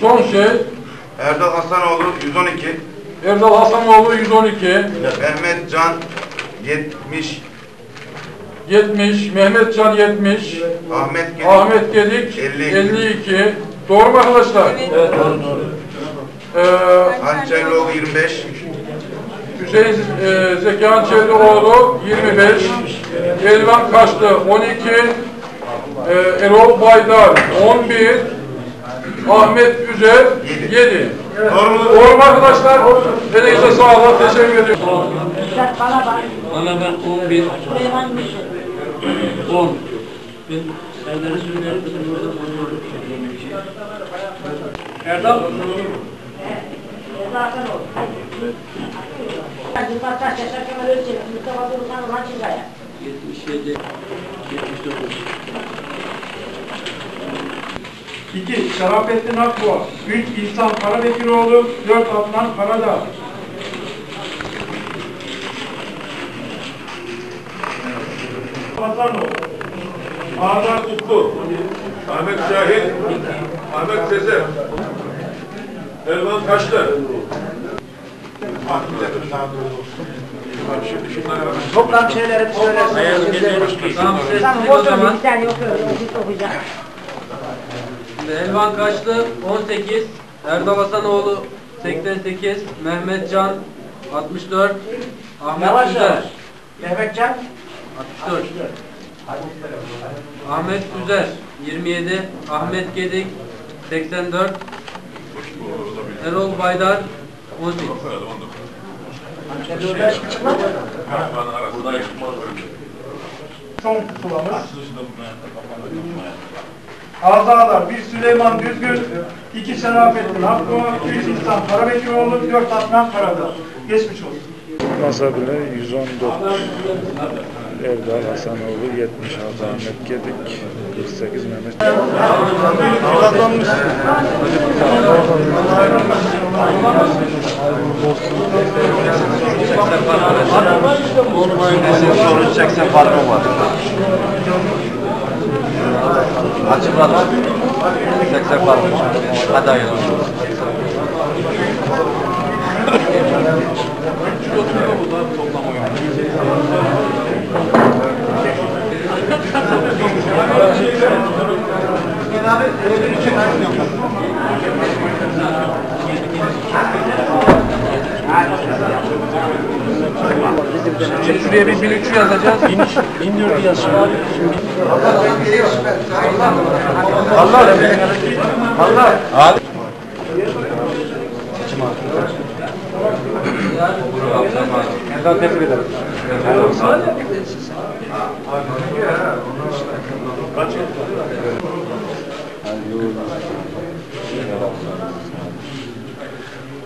son şey. Erdal Hasanoğlu 112, Erdal Hasanoğlu 112, Mehmet Can 70, 70, Mehmet Can 70, Ahmet Gedik Ahmet Gedik 52. 52. Doğru mu arkadaşlar? Evet, doğru, doğru. Ee, Hançerlioğlu 25, Hüseyin e, Zekihan Çevlioğlu 25, Elvan Kaşlı 12, e, Erol Baydar 11, Ahmet Üzer 7. Doğru mu? Doğru mu arkadaşlar? Elinize sağlık. Teşekkür ediyorum. Bana bak. Bana ben 11, Süleyman Yusuf. 10. Ben Serdar'ı söylerim. Ben orada konuşuyorum. Erdal. Zaten o. Yılmaz Taş, Yaşar Kemal Özçelik, Mustafa Durkan, Orhan Çizgaya. 77, 79. 2. Şerafettin Akboğa 3. İhsan Karabekiroğlu 4. Adnan Karadağ Hasanoğlu Ağlar Utku Ahmet Şahit, Ahmet Sezer, Elvan Kaşlı. Toplam şeyleri söylersin. Tamam o zaman. bir tane okuyacak. Şimdi Elvan Kaşlı 18, Erdal Hasanoğlu 88, Mehmet Can 64, Ahmet Yavaş Güzel. yavaş. Mehmetcan 64, Ahmet Güzel 27, Ahmet Gedik 84, Erol Baydar 18. son pusulamız. Azalar 1. Süleyman Düzgün 2. Şerafettin Akboğa 3. İhsan Karabekiroğlu 4. Adnan Karadağ Geçmiş olsun. Masa bile 114 Erdal Hasanoğlu 76 Ahmet Gedik 48 Mehmet Kazanmış. soru 80 farkım var. Açıkladım. 80 farkım var. Hadi hayırlı olsun. Şimdi şuraya bir 1300 yazacağız. İndir yazıyor. Allah. Allah. Erdal tebrik ederim.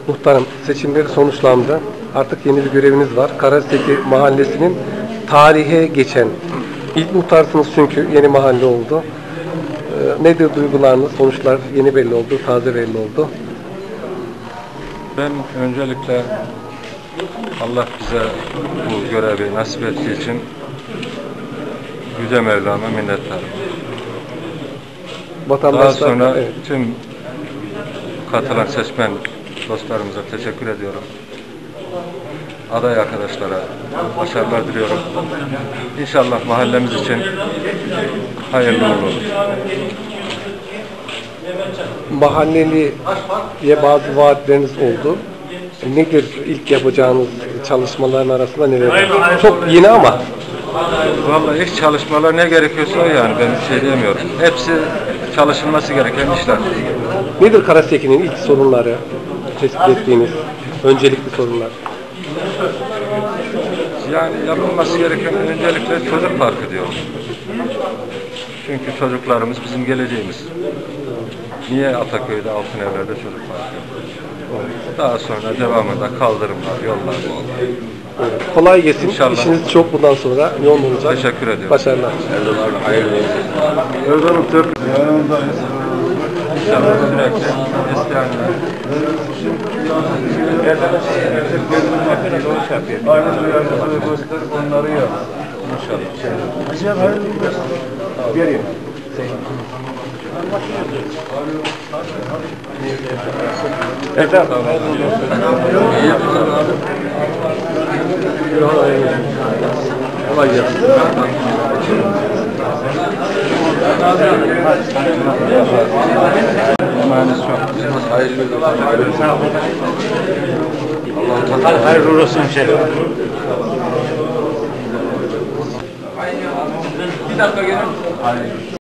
Muhtarım seçimleri sonuçlandı. Artık yeni bir göreviniz var. Karaseki Mahallesi'nin tarihe geçen ilk muhtarsınız çünkü yeni mahalle oldu. Ee, nedir duygularınız? Sonuçlar yeni belli oldu, taze belli oldu. Ben öncelikle Allah bize bu görevi nasip ettiği için Yüce Mevlam'a minnettarım. Daha Vatandaşlar sonra evet, tüm katılan seçmen dostlarımıza teşekkür ediyorum. Aday arkadaşlara başarılar diliyorum. İnşallah mahallemiz için hayırlı olur. mahalleliye bazı vaatleriniz oldu. Nedir ilk yapacağınız çalışmaların arasında neler? Çok yeni ama Vallahi ilk çalışmalar ne gerekiyorsa yani ben bir şey diyemiyorum. Hepsi çalışılması gereken işler. nedir Karaseki'nin ilk sorunları tespit ettiğiniz öncelikli sorunlar? Yani yapılması gereken öncelikle çocuk parkı diyorum. Çünkü çocuklarımız bizim geleceğimiz. Niye Ataköy'de altın evlerde çocuk parkı yok? Daha sonra devamında kaldırımlar, yollar. Kolay gelsin. İnşallah. İşiniz çok bundan sonra yoğun olacak. Teşekkür ediyorum. Başarılar. Erdoğan'ın tök İnşallah sürekli isteyenler. Aynı duyarlılığı gösterip onları yap. İnşallah. Yeter. İyi yapıyorsun abi. Kolay gelsin. Mühendis yok. Hayırlı olsun. Hayırlı olsun hemşerim. Bir dakika gelin.